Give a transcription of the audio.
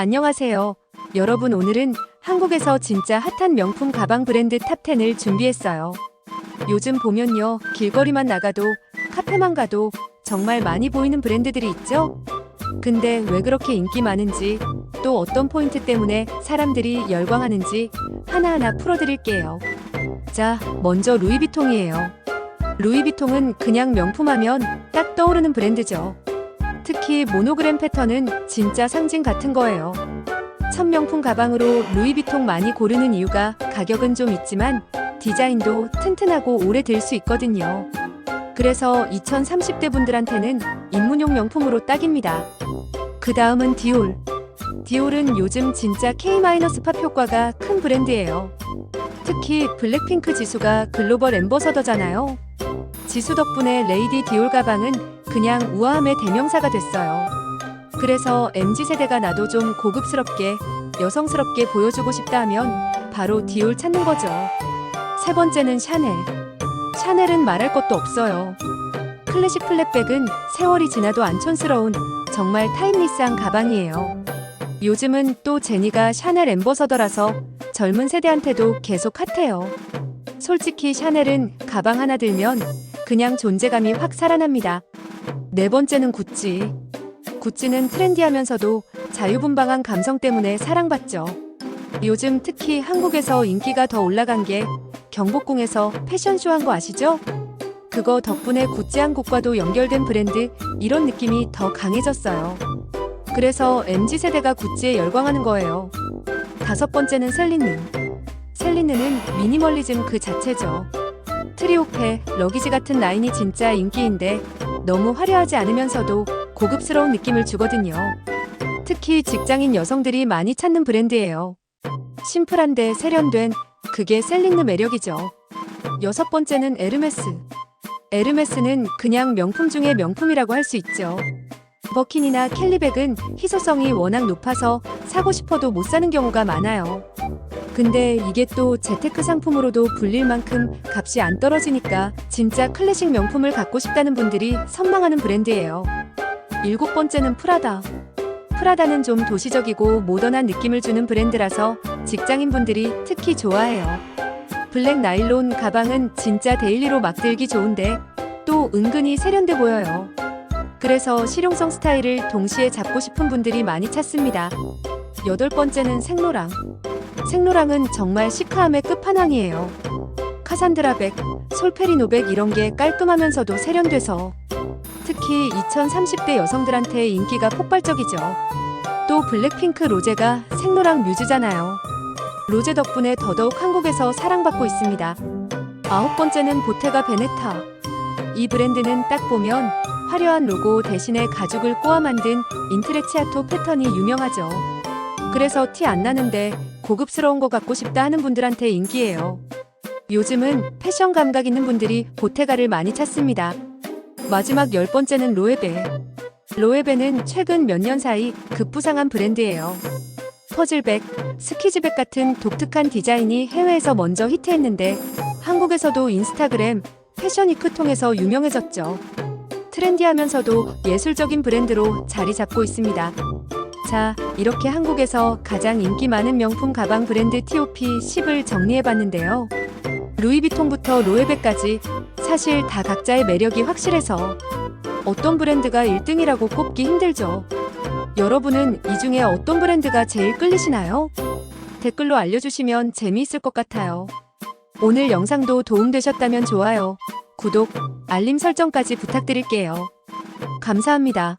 안녕하세요. 여러분 오늘은 한국에서 진짜 핫한 명품 가방 브랜드 탑10을 준비했어요. 요즘 보면요. 길거리만 나가도 카페만 가도 정말 많이 보이는 브랜드들이 있죠? 근데 왜 그렇게 인기 많은지 또 어떤 포인트 때문에 사람들이 열광하는지 하나하나 풀어드릴게요. 자, 먼저 루이비통이에요. 루이비통은 그냥 명품하면 딱 떠오르는 브랜드죠. 특히 모노그램 패턴은 진짜 상징 같은 거예요. 첫 명품 가방으로 루이비통 많이 고르는 이유가 가격은 좀 있지만 디자인도 튼튼하고 오래 들 수 있거든요. 그래서 2030대 분들한테는 입문용 명품으로 딱입니다. 그 다음은 디올. 디올은 요즘 진짜 K-팝 효과가 큰 브랜드예요. 특히 블랙핑크 지수가 글로벌 엠버서더잖아요. 지수 덕분에 레이디 디올 가방은 그냥 우아함의 대명사가 됐어요. 그래서 MZ세대가 나도 좀 고급스럽게, 여성스럽게 보여주고 싶다 하면 바로 디올 찾는 거죠. 세 번째는 샤넬. 샤넬은 말할 것도 없어요. 클래식 플랫백은 세월이 지나도 안 촌스러운 정말 타임리스한 가방이에요. 요즘은 또 제니가 샤넬 엠버서더라서 젊은 세대한테도 계속 핫해요. 솔직히 샤넬은 가방 하나 들면 그냥 존재감이 확 살아납니다. 네 번째는 구찌. 구찌는 트렌디하면서도 자유분방한 감성 때문에 사랑받죠. 요즘 특히 한국에서 인기가 더 올라간 게 경복궁에서 패션쇼 한 거 아시죠? 그거 덕분에 구찌 한국과도 연결된 브랜드 이런 느낌이 더 강해졌어요. 그래서 MZ세대가 구찌에 열광하는 거예요. 다섯 번째는 셀린느. 셀린느는 미니멀리즘 그 자체죠. 트리오페, 러기지 같은 라인이 진짜 인기인데 너무 화려하지 않으면서도 고급스러운 느낌을 주거든요. 특히 직장인 여성들이 많이 찾는 브랜드예요. 심플한데 세련된 그게 셀린느 매력이죠. 여섯 번째는 에르메스. 에르메스는 그냥 명품 중의 명품이라고 할 수 있죠. 버킨이나 캘리백은 희소성이 워낙 높아서 사고 싶어도 못 사는 경우가 많아요. 근데 이게 또 재테크 상품으로도 불릴 만큼 값이 안 떨어지니까 진짜 클래식 명품을 갖고 싶다는 분들이 선망하는 브랜드예요. 일곱 번째는 프라다. 프라다는 좀 도시적이고 모던한 느낌을 주는 브랜드라서 직장인 분들이 특히 좋아해요. 블랙 나일론 가방은 진짜 데일리로 막 들기 좋은데 또 은근히 세련돼 보여요. 그래서 실용성 스타일을 동시에 잡고 싶은 분들이 많이 찾습니다. 여덟 번째는 생로랑. 생로랑은 정말 시크함의 끝판왕이에요. 카산드라백, 솔페리노백 이런 게 깔끔하면서도 세련돼서 특히 2030대 여성들한테 인기가 폭발적이죠. 또 블랙핑크 로제가 생로랑 뮤즈잖아요. 로제 덕분에 더더욱 한국에서 사랑받고 있습니다. 아홉 번째는 보테가 베네타. 이 브랜드는 딱 보면 화려한 로고 대신에 가죽을 꼬아 만든 인트레치아토 패턴이 유명하죠. 그래서 티 안 나는데 고급스러운 거 갖고 싶다 하는 분들한테 인기예요. 요즘은 패션 감각 있는 분들이 보테가를 많이 찾습니다. 마지막 열 번째는 로에베. 로에베는 최근 몇 년 사이 급부상한 브랜드예요. 퍼즐백, 스키즈백 같은 독특한 디자인이 해외에서 먼저 히트했는데 한국에서도 인스타그램, 패션위크 통해서 유명해졌죠. 트렌디하면서도 예술적인 브랜드로 자리 잡고 있습니다. 자, 이렇게 한국에서 가장 인기 많은 명품 가방 브랜드 TOP 10을 정리해봤는데요. 루이비통부터 로에베까지 사실 다 각자의 매력이 확실해서 어떤 브랜드가 1등이라고 꼽기 힘들죠. 여러분은 이 중에 어떤 브랜드가 제일 끌리시나요? 댓글로 알려주시면 재미있을 것 같아요. 오늘 영상도 도움되셨다면 좋아요, 구독, 알림 설정까지 부탁드릴게요. 감사합니다.